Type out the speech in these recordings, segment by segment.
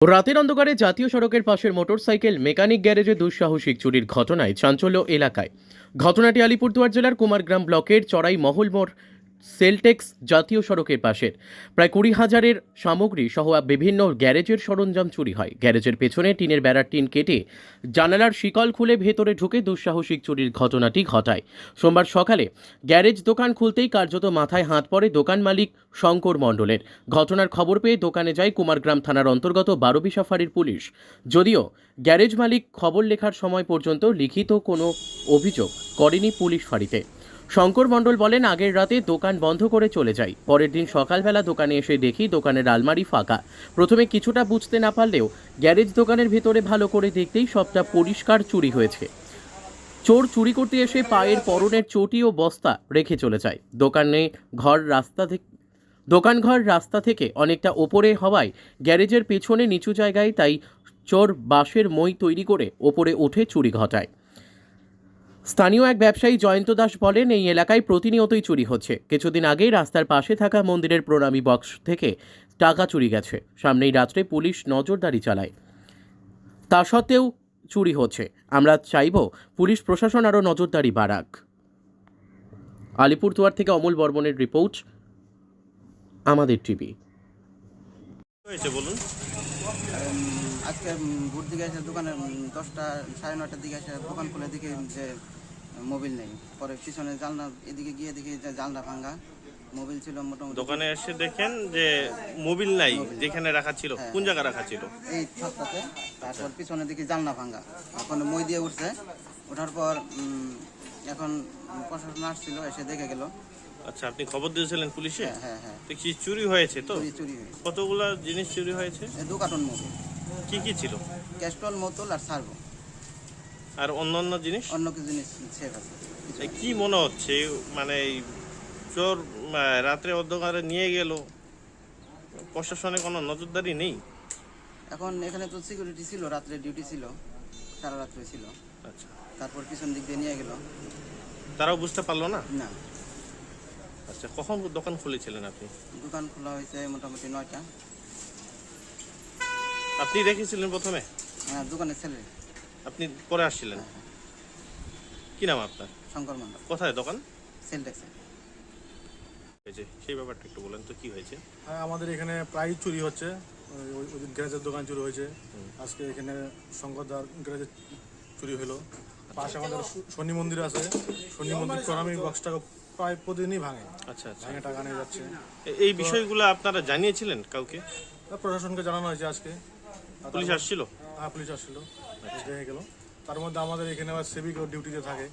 রাতের অন্ধকারে জাতীয় সড়কের পাশের মোটরসাইকেল মেকানিক গ্যারেজে দুঃসাহসিক চুরির ঘটনায় চাঞ্চল্য এলাকায়। ঘটনাটি আলিপুরদুয়ার জেলার কুমারগ্রাম ব্লকের চড়াই মহল মোড় সেলটেক্স জাতীয় সড়কের পাশের। প্রায় কুড়ি হাজারের সামগ্রী সহ বিভিন্ন গ্যারেজের সরঞ্জাম চুরি হয়। গ্যারেজের পেছনে টিনের বেড়ার টিন কেটে জানালার শিকল খুলে ভেতরে ঢুকে দুঃসাহসিক চুরির ঘটনাটি ঘটায়। সোমবার সকালে গ্যারেজ দোকান খুলতেই কার্যত মাথায় হাত পড়ে দোকান মালিক শঙ্কর মণ্ডলের। ঘটনার খবর পেয়ে দোকানে যায় কুমারগ্রাম থানার অন্তর্গত বারোবিশা ফাঁড়ির পুলিশ। যদিও গ্যারেজ মালিক খবর লেখার সময় পর্যন্ত লিখিত কোনো অভিযোগ করেনি পুলিশ ফাঁড়িতে। শঙ্কর মণ্ডল বলেন, আগের রাতে দোকান বন্ধ করে চলে যাই। পরের দিন সকালবেলা দোকানে এসে দেখি দোকানের আলমারি ফাঁকা। প্রথমে কিছুটা বুঝতে না পারলেও গ্যারেজ দোকানের ভেতরে ভালো করে দেখতেই সবটা পরিষ্কার চুরি হয়েছে। চোর চুরি করতে এসে পায়ের পরনের চটি ও বস্তা রেখে চলে যায়। দোকানে ঘর রাস্তা থেকে দোকান ঘর রাস্তা থেকে অনেকটা ওপরে হওয়ায় গ্যারেজের পেছনে নিচু জায়গায় তাই চোর বাঁশের মই তৈরি করে ওপরে উঠে চুরি ঘটায়। স্থানীয় এক ব্যবসায়ী জয়ন্ত দাস বলেন এই এলাকায় প্রতিনিয়তই চুরি হচ্ছে। কিছুদিন আগেই রাস্তার পাশে থাকা মন্দিরের প্রণামী বক্স থেকে টাকা চুরি গেছে। সামনেই রাত্রে পুলিশ নজরদারি চালায়। তা সত্ত্বেও চুরি হচ্ছে। আমরা চাইব পুলিশ প্রশাসন আরও নজরদারি বাড়াক। আলিপুরদুয়ার থেকে অমল বর্মনের রিপোর্ট আমাদের টিভি। হয়েছে বলুন? আজকে ভোর দিকে এসে দোকানে দশটা সাড়ে নটার দিকে এসে দোকান খুলে দেখি যে মোবিল নেই। পরে পিছনে জানলা এদিকে গিয়ে দেখি যে জানলা ভাঙ্গা মোবিল ছিল মোটামুটি দোকানে এসে দেখেন যে মোবিল নাই যেখানে রাখা ছিল। কোন জায়গায় রাখা ছিল? এই ছকটাতে তারপর পিছনে দেখি জানলা ভাঙ্গা এখন মই দিয়ে উঠছে। ওঠার পর এখন প্রশাসন আসছিল এসে দেখে গেল। আচ্ছা আপনি খবর দিয়েছিলেন পুলিশে? হ্যাঁ হ্যাঁ হ্যাঁ। তো কি চুরি হয়েছে তো? চুরি চুরি হয়েছে। কতগুলা জিনিস চুরি হয়েছে? এই দু কার্টন মোবিল। কি কি ছিল? ক্যাস্টল মোতল আর সার্ভো আর অন্য অন্য জিনিস? অন্য কিছু জিনিস সেফ আছে। কি মনে হচ্ছে? মানে চোর রাত্রে অন্ধকারে নিয়ে গেল। প্রশাসনে কোনো নজরদারি নেই? এখন এখানে তো সিকিউরিটি ছিল রাত্রে ডিউটি ছিল সারা রাত্রে ছিল। আচ্ছা। তারপর পিছন দিক দিয়ে নিয়ে গেল। তারাও বুঝতে পারল না? না। আচ্ছা কখন দোকান খুলেছিলেন আপনি? দোকান খোলা হয়েছে মোটামুটি নয়টা। আপনি রেখেছিলেন প্রথমে? হ্যাঁ দোকানের ছেলে। আপনি পরে আসছিলেন। কি নাম আপনার? শঙ্কর মন্ডল কোথায় দোকান? সেল ট্যাক্সে হয়েছে সেই ব্যাপারটা একটু বলেন তো কি হয়েছে? হ্যাঁ আমাদের এখানে প্রায় চুরি হচ্ছে। ওই- ওই ওই গ্যারেজের দোকান চুরি হয়েছে। আজকে এখানে শঙ্করদার গ্যারেজে চুরি হলো। পাশে আমাদের শনি মন্দির আছে। শনি মন্দির প্রণামী বক্সটাকে প্রায় প্রতিদিনই ভাঙে। আচ্ছা আচ্ছা। ভাঙে টাকা নিয়ে যাচ্ছে। এই বিষয়গুলো আপনারা জানিয়েছিলেন কাউকে? প্রশাসনকে জানানো হয়েছে আজকে। পুলিশ আসছিল? হ্যাঁ পুলিশ আসছিল। দেখে গেল। তার মধ্যে আমাদের এখানে আবার সিভিক ডিউটিতে থাকে।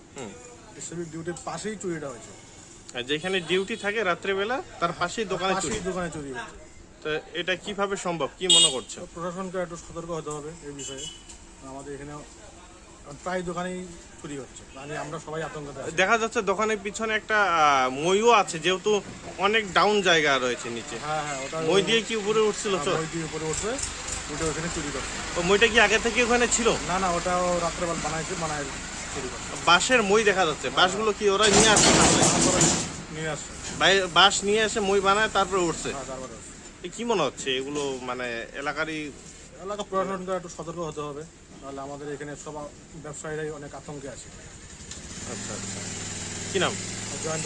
সিভিক ডিউটির পাশেই চুরিটা হয়েছে। আর যেখানে ডিউটি থাকে রাত্রেবেলা তার পাশেই দোকানে চুরি। দোকানে চুরি হয়েছে। তো এটা কীভাবে সম্ভব? কি মনে করছ? প্রশাসনকে একটু সতর্ক হতে হবে এই বিষয়ে। আমাদের এখানে প্রায় দোকানেই চুরি হচ্ছে। মানে আমরা সবাই আতঙ্কতে দেখা যাচ্ছে দোকানের পিছনে একটা মইও আছে যেহেতু অনেক ডাউন জায়গা রয়েছে নিচে। হ্যাঁ হ্যাঁ ওটা মই দিয়ে কি উপরে উঠছিল হ্যাঁ, মই দিয়ে উপরে উঠবে ওটা ওখানে চুরি করছে ও মইটা কি আগে থেকে ওখানে ছিল? না না ওটাও রাত্রেবেলা বানাইছে বানায় চুরি করছে বাঁশের মই দেখা যাচ্ছে। বাঁশগুলো কি ওরা নিয়ে আসছে তাহলে নিয়ে আসছে বাঁশ নিয়ে এসে মই বানায় তারপরে উঠছে? হ্যাঁ। কি মনে হচ্ছে এগুলো মানে এলাকারই? এলাকা প্রশাসনকে একটু সতর্ক হতে হবে। তাহলে আমাদের এখানে সব ব্যবসায়ীরাই অনেক আতঙ্কে আছে। আচ্ছা আচ্ছা। কি নাম? জয়ন্ত